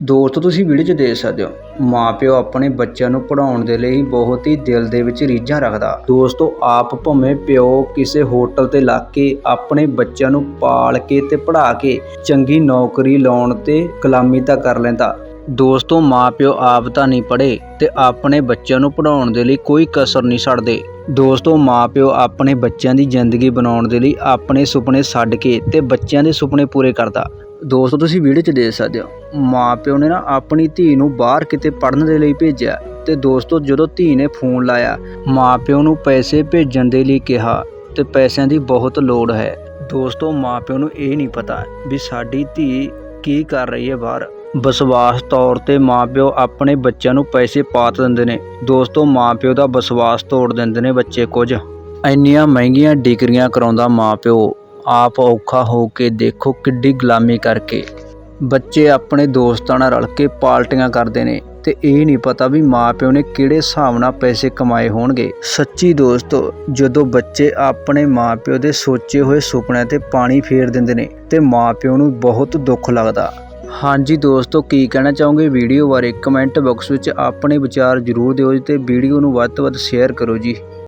ਦੋਸਤੋ, ਤੁਸੀਂ ਵੀਡੀਓ 'ਚ ਦੇਖ ਸਕਦੇ ਹੋ ਮਾਂ ਪਿਓ ਆਪਣੇ ਬੱਚਿਆਂ ਨੂੰ ਪੜ੍ਹਾਉਣ ਦੇ ਲਈ ਬਹੁਤ ਹੀ ਦਿਲ ਦੇ ਵਿੱਚ ਰੀਝਾਂ ਰੱਖਦਾ। ਦੋਸਤੋ, ਆਪ ਭਵੇਂ ਪਿਓ ਕਿਸੇ ਹੋਟਲ ਤੇ ਲੱਗ ਕੇ ਆਪਣੇ ਬੱਚਿਆਂ ਨੂੰ ਪਾਲ ਕੇ ਤੇ ਪੜ੍ਹਾ ਕੇ ਚੰਗੀ ਨੌਕਰੀ ਲਾਉਣ ਤੇ ਗੁਲਾਮੀ ਤਾਂ ਕਰ ਲੈਂਦਾ। ਦੋਸਤੋ, ਮਾਪਿਓ ਆਪ ਤਾਂ ਨਹੀਂ ਪੜ੍ਹੇ ਤੇ ਆਪਣੇ ਬੱਚਿਆਂ ਨੂੰ ਪੜ੍ਹਾਉਣ ਦੇ ਲਈ ਕੋਈ ਕਸਰ ਨਹੀਂ ਛੱਡਦੇ। ਦੋਸਤੋ, ਮਾਪਿਓ ਆਪਣੇ ਬੱਚਿਆਂ ਦੀ ਜ਼ਿੰਦਗੀ ਬਣਾਉਣ ਦੇ ਲਈ ਆਪਣੇ ਸੁਪਨੇ ਛੱਡ ਕੇ ਤੇ ਬੱਚਿਆਂ ਦੇ ਸੁਪਨੇ ਪੂਰੇ ਕਰਦਾ। ਦੋਸਤੋ, ਤੁਸੀਂ ਵੀਡੀਓ 'ਚ ਦੇਖ ਸਕਦੇ ਹੋ। ਮਾਪਿਓ ਨੇ ਨਾ ਆਪਣੀ ਧੀ ਨੂੰ ਬਾਹਰ ਕਿਤੇ ਪੜਨ ਦੇ ਲਈ ਭੇਜਿਆ ਤੇ ਦੋਸਤੋ, ਜਦੋਂ ਧੀ ਨੇ ਫੋਨ ਲਾਇਆ, ਮਾਪਿਓ ਨੂੰ ਪੈਸੇ ਭੇਜਣ ਦੇ ਲਈ ਕਿਹਾ ਤੇ ਪੈਸਿਆਂ ਦੀ ਬਹੁਤ ਲੋੜ ਹੈ। ਦੋਸਤੋ, ਮਾਪਿਓ ਨੂੰ ਇਹ ਨਹੀਂ ਪਤਾ ਵੀ ਸਾਡੀ ਧੀ ਕੀ ਕਰ ਰਹੀ ਹੈ ਬਾਹਰ। ਵਿਸ਼ਵਾਸ ਤੌਰ ਤੇ ਮਾਪਿਓ ਆਪਣੇ ਬੱਚਿਆਂ ਨੂੰ ਪੈਸੇ ਪਾ ਦਿੰਦੇ ਨੇ। ਦੋਸਤੋ, ਮਾਪਿਓ ਦਾ ਵਿਸ਼ਵਾਸ ਤੋੜ ਦਿੰਦੇ ਨੇ ਬੱਚੇ ਕੁਝ। ਇੰਨੀਆਂ ਮਹਿੰਗੀਆਂ ਡਿਗਰੀਆਂ ਕਰਾਉਂਦਾ ਮਾਪਿਓ। ਆਪ ਔਖਾ ਹੋ ਕੇ ਦੇਖੋ ਕਿੱਡੀ ਗੁਲਾਮੀ ਕਰਕੇ। ਬੱਚੇ ਆਪਣੇ ਦੋਸਤਾਂ ਨਾਲ ਰਲ ਕੇ ਪਾਰਟੀਆਂ ਕਰਦੇ ਨੇ ਤੇ ਇਹ ਨਹੀਂ ਪਤਾ ਵੀ ਮਾਪਿਓ ਨੇ ਕਿਹੜੇ ਹਿਸਾਬ ਨਾਲ ਪੈਸੇ ਕਮਾਏ ਹੋਣਗੇ। ਸੱਚੀ ਦੋਸਤੋ, ਜਦੋਂ ਬੱਚੇ ਆਪਣੇ ਮਾਪਿਓ ਦੇ ਸੋਚੇ ਹੋਏ ਸੁਪਨਿਆਂ ਤੇ ਪਾਣੀ ਫੇਰ ਦਿੰਦੇ ਨੇ ਤੇ ਮਾਪਿਓ ਨੂੰ ਬਹੁਤ ਦੁੱਖ ਲੱਗਦਾ। ਹਾਂਜੀ ਦੋਸਤੋ, ਕੀ ਕਹਿਣਾ ਚਾਹੋਗੇ ਵੀਡੀਓ ਬਾਰੇ? ਕਮੈਂਟ ਬਾਕਸ ਵਿੱਚ ਆਪਣੇ ਵਿਚਾਰ ਜ਼ਰੂਰ ਦਿਓ ਜੀ ਤੇ ਵੀਡੀਓ ਨੂੰ ਵੱਧ ਤੋਂ ਵੱਧ ਸ਼ੇਅਰ ਕਰੋ ਜੀ।